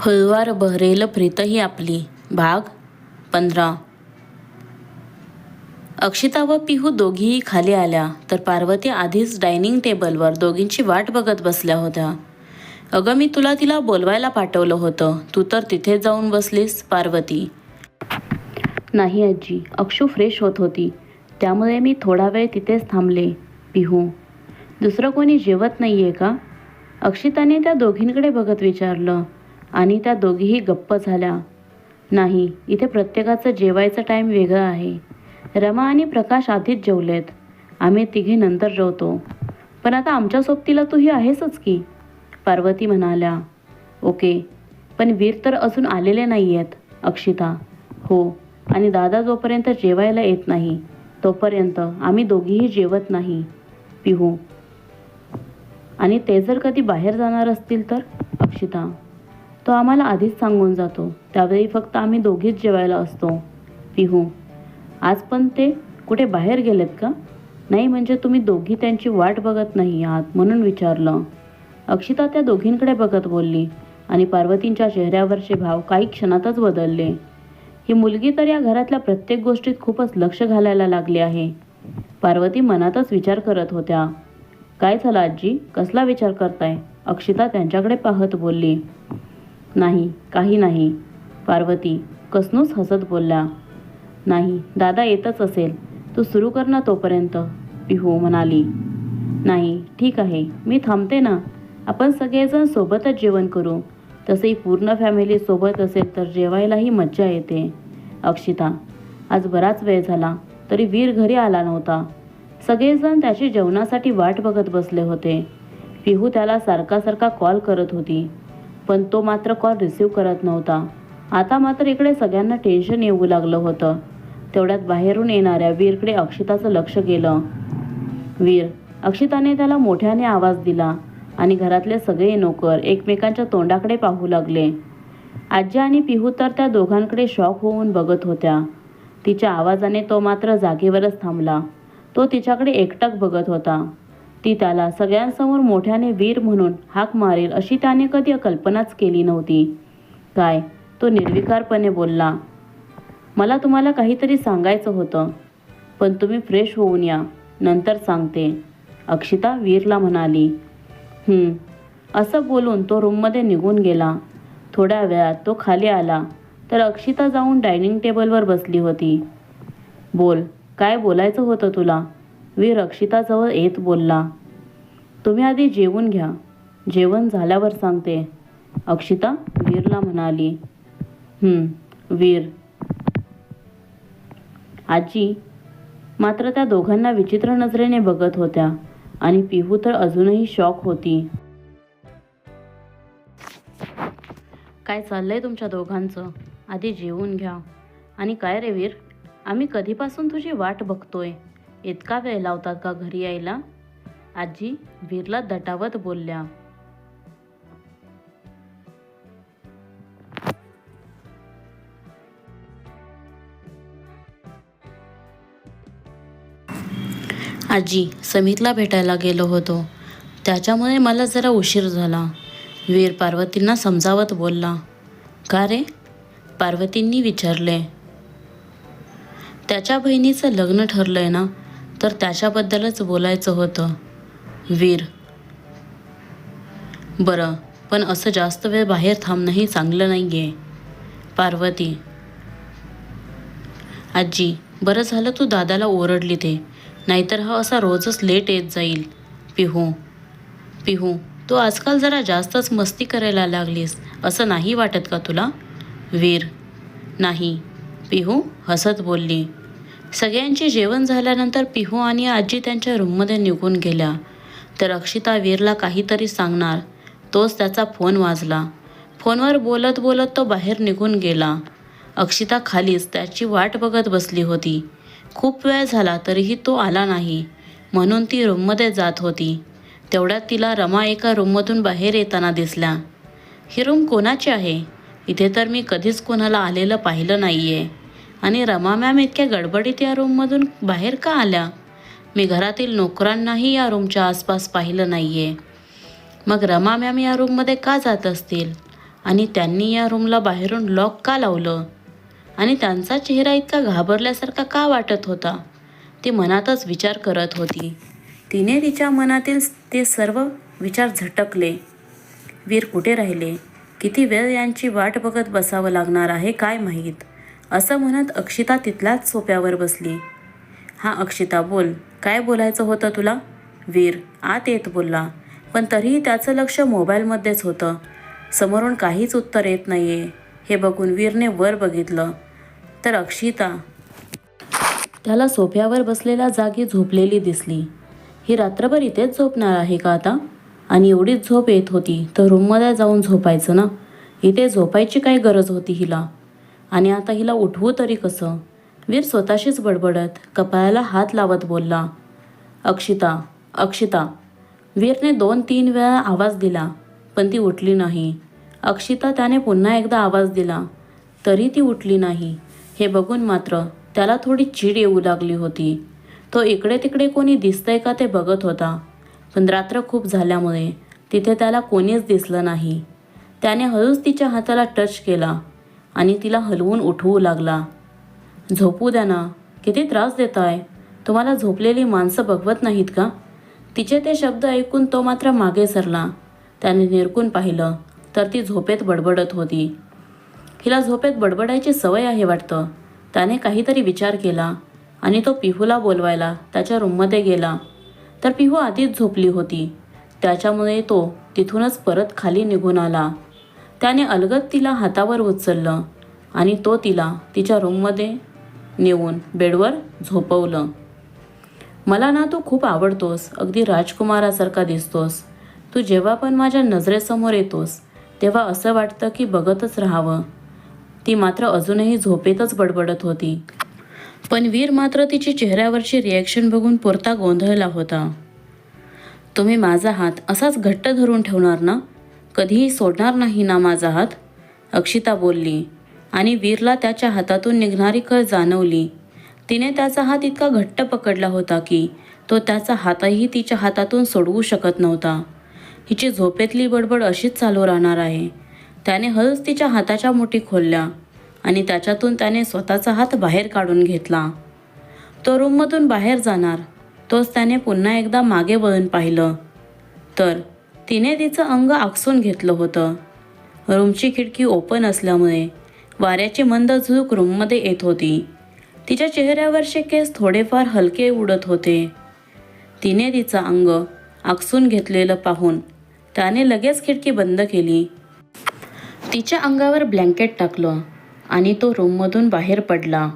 हळुवार बहरेल प्रीतही आपली. भाग पंधरा. अक्षिता व पिहू दोघीही खाली आल्या तर पार्वती आधीच डायनिंग टेबलवर दोघींची वाट बघत बसल्या होत्या. अगं मी तुला तिला बोलवायला पाठवलं होतं. तू तर तिथे जाऊन बसलीस पार्वती. नाही आजी अक्षू फ्रेश होत होती. त्यामुळे मी थोडा वेळ तिथेच थांबले पिहू. दुसरं कोणी जेवत नाही आहे का? अक्षिताने त्या दोघींकडे बघत विचारलं. आणि त्या दोघीही गप्प झाल्या. नाही इथे प्रत्येकाचं जेवायचं टाईम वेगळं आहे. रमा आणि प्रकाश आधीच जेवलेत. आम्ही तिघी नंतर जेवतो. पण आता आमच्या सोबतीला तूही आहेसच की? पार्वती म्हणाल्या. ओके पण वीर तर अजून आलेले नाही आहेत अक्षिता. हो आणि दादा जोपर्यंत जेवायला येत नाही तोपर्यंत आम्ही दोघीही जेवत नाही. पिहू. आणि ते जर कधी बाहेर जाणार असतील तर अक्षिता? तो आम्हाला आधीच सांगून जातो. त्यावेळी फक्त आम्ही दोघीच जेवायला असतो. पिहू आज पण ते कुठे बाहेर गेलेत का? नाही म्हणजे तुम्ही दोघी त्यांची वाट बघत नाही आहात म्हणून विचारलं. अक्षिता त्या दोघींकडे बघत बोलली आणि पार्वतींच्या चेहऱ्यावरचे भाव काही क्षणातच बदलले. ही मुलगी तर या घरातल्या प्रत्येक गोष्टीत खूपच लक्ष घालायला लागली आहे. पार्वती मनातच विचार करत होत्या. काय झालं आजी? कसला विचार करताय? अक्षिता त्यांच्याकडे पाहत बोलली. नाही काही नाही. पार्वती कसनूच हसत बोलल्या नाही दादा येतच असेल. तू सुरू कर ना तोपर्यंत पिहू म्हणाली. नाही ठीक आहे मी थांबते ना. आपण सगळेजण सोबतच जेवण करू. तसेही पूर्ण फॅमिली सोबत असेल तर जेवायलाही मज्जा येते. अक्षिता आज बराच वेळ झाला तरी वीर घरी आला नव्हता. सगळेजण त्याची जेवणासाठी वाट बघत बसले होते. पिहू त्याला सारखा सारखा कॉल करत होती. पण तो मात्र कॉल रिसीव करत नव्हता. आता मात्र इकडे सगळ्यांना टेन्शन येऊ लागलं होतं. तेवढ्यात बाहेरून येणाऱ्या वीरकडे अक्षिताचं लक्ष गेलं. वीर अक्षिताने त्याला मोठ्याने आवाज दिला आणि घरातले सगळे नोकर एकमेकांच्या तोंडाकडे पाहू लागले. आजी आणि पिहू तर त्या दोघांकडे शॉक होऊन बघत होत्या. तिच्या आवाजाने तो मात्र जागेवरच थांबला. तो तिच्याकडे एकटक बघत होता. ती त्याला सगळ्यांसमोर मोठ्याने वीर म्हणून हाक मारेल अशी त्याने कधी कल्पनाच केली नव्हती. काय? तो निर्विकारपणे बोलला मला तुम्हाला काहीतरी सांगायचं होतं पण तुम्ही फ्रेश होऊन या नंतर सांगते. अक्षिता वीरला म्हणाली असं बोलून तो रूममध्ये निघून गेला. थोड्या वेळात तो खाली आला तर अक्षिता जाऊन डायनिंग टेबलवर बसली होती. बोल काय बोलायचं होतं तुला? वीर अक्षिताजवळ येत बोलला तुम्ही आधी जेवून घ्या. जेवण झाल्यावर सांगते. अक्षिता वीरला म्हणाली वीर. आजी मात्र त्या दोघांना विचित्र नजरेने बघत होत्या आणि पिहू तर अजूनही शॉक होती. काय चाललंय तुमच्या दोघांचं? आधी जेवून घ्या. आणि काय रे वीर? आम्ही कधीपासून तुझी वाट बघतोय? इतका वेळ लावतात का घरी यायला? आजी वीरला दटावत बोलल्या. आजी समितला भेटायला गेलो होतो. त्याच्यामुळे मला जरा उशीर झाला. वीर पार्वतींना समजावत बोलला का रे? पार्वतींनी विचारले. त्याच्या बहिणीचं लग्न ठरलं आहे ना? तर त्याच्याबद्दलच बोलायचं होतं. वीर. बरं पण असं जास्त वेळ बाहेर थांबणंही चांगलं नाही आहे पार्वती. आजी बरं झालं तू दादाला ओरडली ते. नाहीतर हा असा रोजच लेट येत जाईल. पिहू. पिहू तू आजकाल जरा जास्तच मस्ती करायला लागलीस. असं नाही वाटत का तुला? वीर. नाही. पिहू हसत बोलली. सगळ्यांचे जेवण झाल्यानंतर पिहू आणि आजी त्यांच्या रूममध्ये निघून गेल्या. तर अक्षिता वीरला काहीतरी सांगणार. तोच त्याचा फोन वाजला. फोनवर बोलत बोलत तो बाहेर निघून गेला. अक्षिता खालीच त्याची वाट बघत बसली होती. खूप वेळ झाला तरीही तो आला नाही. म्हणून ती रूममध्ये जात होती. तेवढ्यात तिला रमा एका रूममधून बाहेर येताना दिसल्या. ही रूम कोणाची आहे? इथे तर मी कधीच कोणाला आलेलं पाहिलं नाही आहे आणि रमा मॅम इतक्या गडबडीत या रूममधून बाहेर का आल्या? मी घरातील नोकरांनाही या रूमच्या आसपास पाहिलं नाही आहे मग रमा मॅम या रूममध्ये का जात असतील? आणि त्यांनी या रूमला बाहेरून लॉक का लावलं? आणि त्यांचा चेहरा इतका घाबरल्यासारखा का वाटत होता? ती मनातच विचार करत होती. तिने तिच्या मनातील ते सर्व विचार झटकले. वीर कुठे राहिले? किती वेळ यांची वाट बघत बसावं लागणार आहे काय माहीत? असं म्हणत अक्षिता तिथल्याच सोप्यावर बसली. हां अक्षिता बोल. काय बोलायचं होतं तुला? वीर आत येत बोलला. पण तरीही त्याचं लक्ष मोबाईलमध्येच होतं. समोरून काहीच उत्तर येत नाहीये. हे बघून वीरने वर बघितलं. तर अक्षिता त्याला सोफ्यावर बसलेल्या जागी झोपलेली दिसली. ही रात्रभर इथेच झोपणार आहे का आता? आणि एवढीच झोप येत होती तर रूममध्ये जाऊन झोपायचं ना? इथे झोपायची काय गरज होती हिला? आणि आता हिला उठवू तरी कसं? वीर स्वतःशीच बडबडत कपाळाला हात लावत बोलला अक्षिता अक्षिता. वीरने दोन तीन वेळा आवाज दिला पण ती उठली नाही. अक्षिता त्याने पुन्हा एकदा आवाज दिला तरी ती उठली नाही. हे बघून मात्र त्याला थोडी चीड येऊ लागली होती. तो इकडे तिकडे कोणी दिसतंय का ते बघत होता. पण रात्र खूप झाल्यामुळे तिथे त्याला कोणीच दिसलं नाही. त्याने हळूच तिच्या हाताला टच केला. आणि तिला हलवून उठवू लागला. झोपू द्या ना किती त्रास देताय. तुम्हाला झोपलेली माणसं बघवत नाहीत का? तिचे ते शब्द ऐकून तो मात्र मागे सरला. त्याने निरकून पाहिलं तर ती झोपेत बडबडत होती. हिला झोपेत बडबडायची सवय आहे वाटतं. त्याने काहीतरी विचार केला आणि तो पिहूला बोलवायला त्याच्या रूममध्ये गेला. तर पिहू आधीच झोपली होती. त्याच्यामुळे तो तिथूनच परत खाली निघून आला. त्याने अलगद तिला हातावर उचललं आणि तो तिला तिच्या रूममध्ये नेऊन बेडवर झोपवलं. मला ना तू खूप आवडतोस अगदी राजकुमारासारखा दिसतोस. तू जेव्हा पण माझ्या नजरेसमोर येतोस तेव्हा असं वाटतं की बघतच राहावं ती मात्र अजूनही झोपेतच बडबडत होती. पण वीर मात्र तिची चेहऱ्यावरची रिॲक्शन बघून पुरता गोंधळला होता. तुम्ही माझा हात असाच घट्ट धरून ठेवणार ना? कधीही सोडणार नाही ना माझा हात? अक्षिता बोलली. आणि वीरला त्याच्या हातातून निघणारी कळ जाणवली. तिने त्याचा हात इतका घट्ट पकडला होता की तो त्याचा हातही तिच्या हातातून सोडवू शकत नव्हता. हिची झोपेतली बडबड अशीच चालू राहणार आहे. त्याने हळूच तिच्या हाताच्या मुठी खोलल्या आणि त्याच्यातून त्याने स्वतःचा हात बाहेर काढून घेतला. तो रूममधून बाहेर जाणार. तोच त्याने पुन्हा एकदा मागे वळून पाहिलं. तर तिने तिचं अंग आकसून घेतलं होतं. रूमची खिडकी ओपन असल्यामुळे वाऱ्याची मंद झुक रूममध्ये येत होती. तिच्या चेहऱ्यावरचे केस थोडेफार हलके उडत होते. तिने तिचं अंग आकसून घेतलेलं पाहून त्याने लगेच खिडकी बंद केली. तिच्या अंगावर ब्लँकेट टाकलं आणि तो रूममधून बाहेर पडला.